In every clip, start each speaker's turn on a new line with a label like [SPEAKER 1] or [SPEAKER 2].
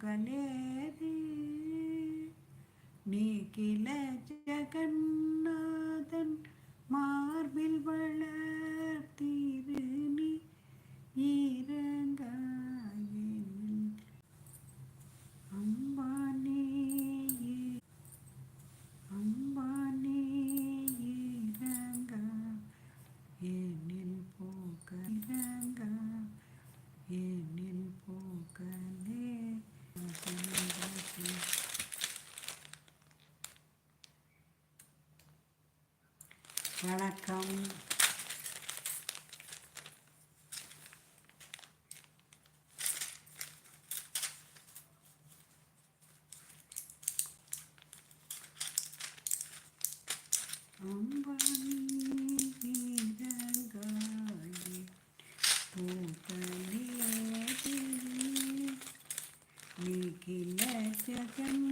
[SPEAKER 1] గనేది నీకిలే ra là không Om Bani Gangari Pukali Nikinacha Gangari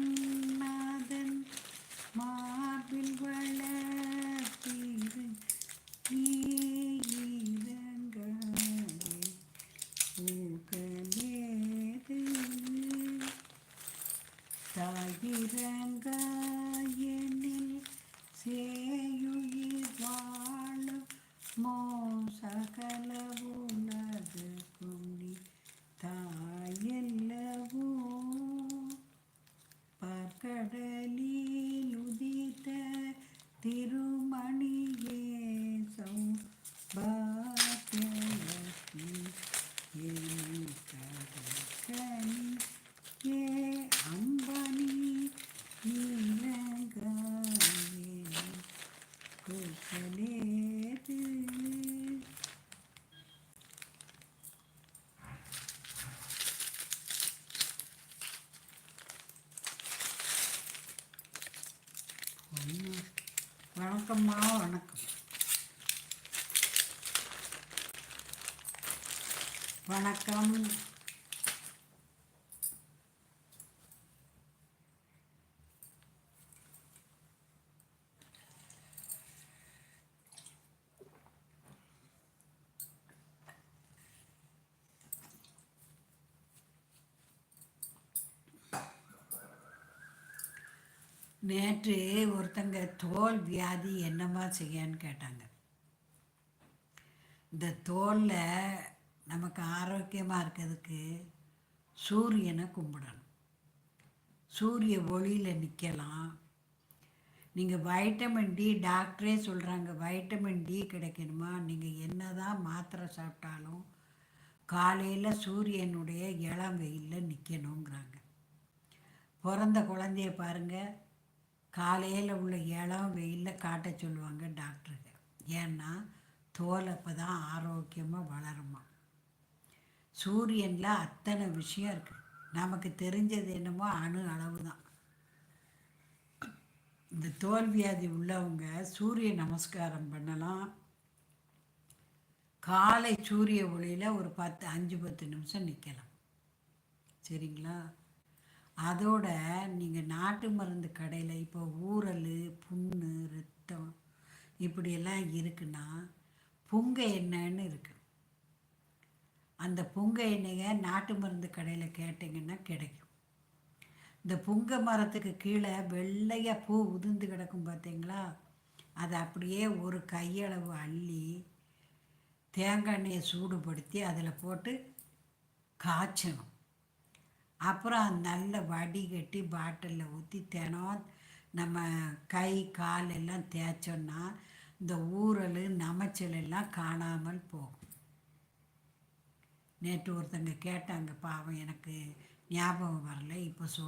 [SPEAKER 1] தாயிரங்க வணக்கம்மா வணக்கம். வணக்கம். நேற்று ஒருத்தங்க தோல் வியாதி என்னம்மா செய்யன்னு கேட்டாங்க. இந்த தோலில் நமக்கு ஆரோக்கியமாக இருக்கிறதுக்கு சூரியனை கும்பிடணும். சூரிய ஒளியில் நிற்கலாம் நீங்கள் வைட்டமின் டி டாக்டரே சொல்கிறாங்க வைட்டமின் டி கிடைக்கணுமா? நீங்கள் என்ன தான் மாத்திரை சாப்பிட்டாலும் காலையில் சூரியனுடைய இளம் வெயிலில் நிற்கணுங்கிறாங்க பிறந்த குழந்தைய பாருங்கள் காலையில் உள்ள இளம் வெயிலில் காட்ட சொல்லுவாங்க டாக்டருங்க. ஏன்னா தோல் அப்போ தான் ஆரோக்கியமாக வளருமா? சூரியனில் அத்தனை விஷயம் இருக்குது நமக்கு தெரிஞ்சது என்னமோ அணு அளவு தான் இந்த தோல் வியாதி உள்ளவங்க சூரிய நமஸ்காரம் பண்ணலாம். காலை சூரிய ஒளியில் ஒரு பத்து அஞ்சு பத்து நிமிஷம் நிற்கலாம் சரிங்களா? அதோட நீங்கள் நாட்டு மருந்து கடையில் இப்போ ஊறல் புண்ணு ரத்தம் இப்படியெல்லாம் இருக்குன்னா புங்க எண்ணெய்னு இருக்குது அந்த புங்க எண்ணெயை நாட்டு மருந்து கடையில் கேட்டிங்கன்னா கிடைக்கும். இந்த புங்க மரத்துக்கு கீழே வெள்ளையாக பூ உதிர்ந்து கிடக்கும் பார்த்தீங்களா அதை அப்படியே ஒரு கையளவு அள்ளி தேங்காய் எண்ணெயை சூடுபடுத்தி அதில் போட்டு காய்ச்சணும். அப்புறம் நல்ல வடிகட்டி பாட்டிலில் ஊற்றி தினம் நம்ம கை கால் எல்லாம் தேய்ச்சோன்னா இந்த ஊறல் நமைச்சல் எல்லாம் காணாமல் போகும். நேற்று ஒருத்தங்க கேட்டாங்க பாவம் எனக்கு ஞாபகம் வரல இப்போ சொல்